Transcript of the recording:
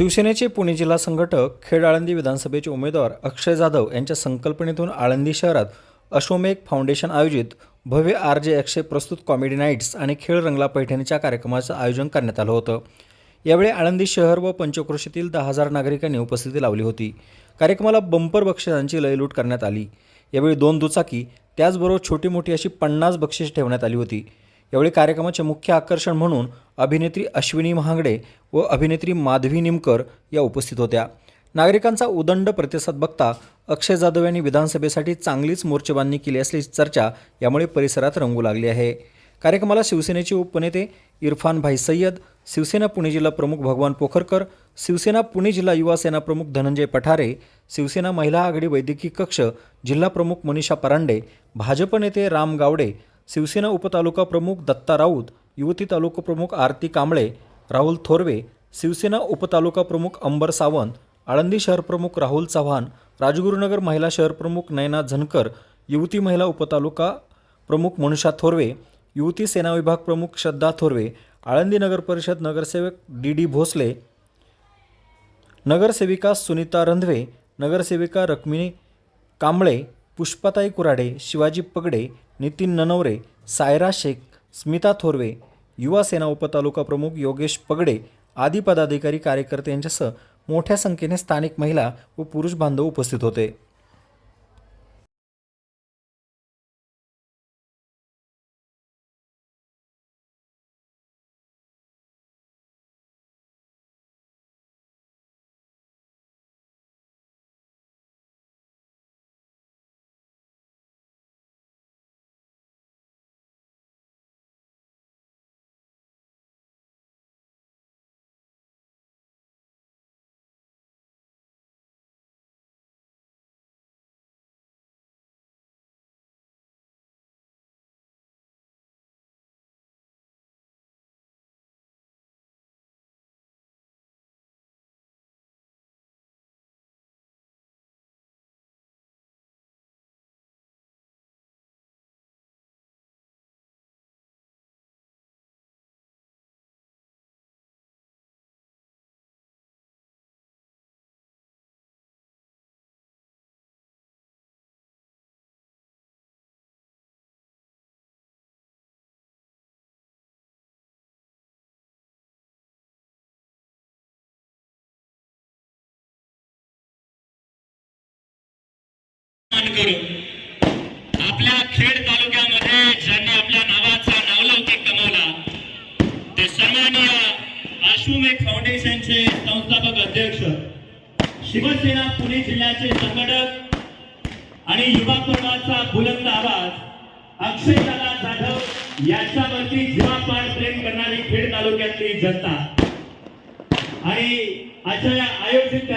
शिवसेनेचे पुणे जिल्हा संघटक खेड आळंदी विधानसभेचे उमेदवार अक्षय जाधव यांच्या संकल्पनेतून आळंदी शहरात अश्वमेघ फाउंडेशन आयोजित भव्य आर जे एकशे प्रस्तुत कॉमेडी नाईट्स आणि खेळ रंगला पैठणीच्या कार्यक्रमाचं आयोजन करण्यात आलं होतं. यावेळी आळंदी शहर व पंचक्रोशीतील दहा हजार नागरिकांनी उपस्थिती लावली होती. कार्यक्रमाला बंपर बक्षिसांची लयलूट करण्यात आली. यावेळी दोन दुचाकी त्याचबरोबर छोटी मोठी अशी पन्नास बक्षीस ठेवण्यात आली होती. यावेळी कार्यक्रमाचे मुख्य आकर्षण म्हणून अभिनेत्री अश्विनी महांगडे व अभिनेत्री माधवी निमकर या उपस्थित होत्या. नागरिकांचा उदंड प्रतिसाद बघता अक्षय जाधव यांनी विधानसभेसाठी चांगलीच मोर्चेबांधणी केली असल्याची चर्चा यामुळे परिसरात रंगू लागली आहे. कार्यक्रमाला शिवसेनेचे उपनेते इरफान भाई सय्यद शिवसेना पुणे जिल्हा प्रमुख भगवान पोखरकर शिवसेना पुणे जिल्हा युवा सेना प्रमुख धनंजय पठारे शिवसेना महिला आघाडी वैद्यकीय कक्ष जिल्हा प्रमुख मनीषा परांडे भाजप नेते राम गावडे शिवसेना उपतालुका प्रमुख दत्ता राऊत युवती तालुका प्रमुख आरती कांबळे राहुल थोरवे शिवसेना उपतालुका प्रमुख अंबर सावंत आळंदी शहर प्रमुख राहुल चव्हाण राजगुरुनगर महिला शहर प्रमुख नयना झनकर युवती महिला उपतालुका प्रमुख मनुषा थोरवे युवती सेना विभाग प्रमुख श्रद्धा थोरवे आळंदी नगर परिषद नगरसेवक डी डी भोसले नगरसेविका सुनीता रंधवे नगरसेविका रक्मिणी कांबळे पुष्पाताई कुराडे शिवाजी पगडे नितीन ननवरे सायरा शेख स्मिता थोरवे युवा सेना उपतालुका प्रमुख योगेश पगडे आदी पदाधिकारी कार्यकर्ते यांच्यासह मोठ्या संख्येने स्थानिक महिला व पुरुष बांधव उपस्थित होते. मान करून आपल्या खेड तालुक्यामध्ये ज्यांनी आपल्या नावाचा नावलौकिक कमवला ते सन्माननीय अश्वमेघ फाउंडेशनचे संस्थापक अध्यक्ष शिवसेना पुणे जिल्ह्याचे संघटक आणि युवा पर्वाचा बुलंद आवाज अक्षय दादा जाधव यांच्यावरती जीवापाड प्रेम करणारी खेड तालुक्यातली जनता. आणि अशा या आयोजित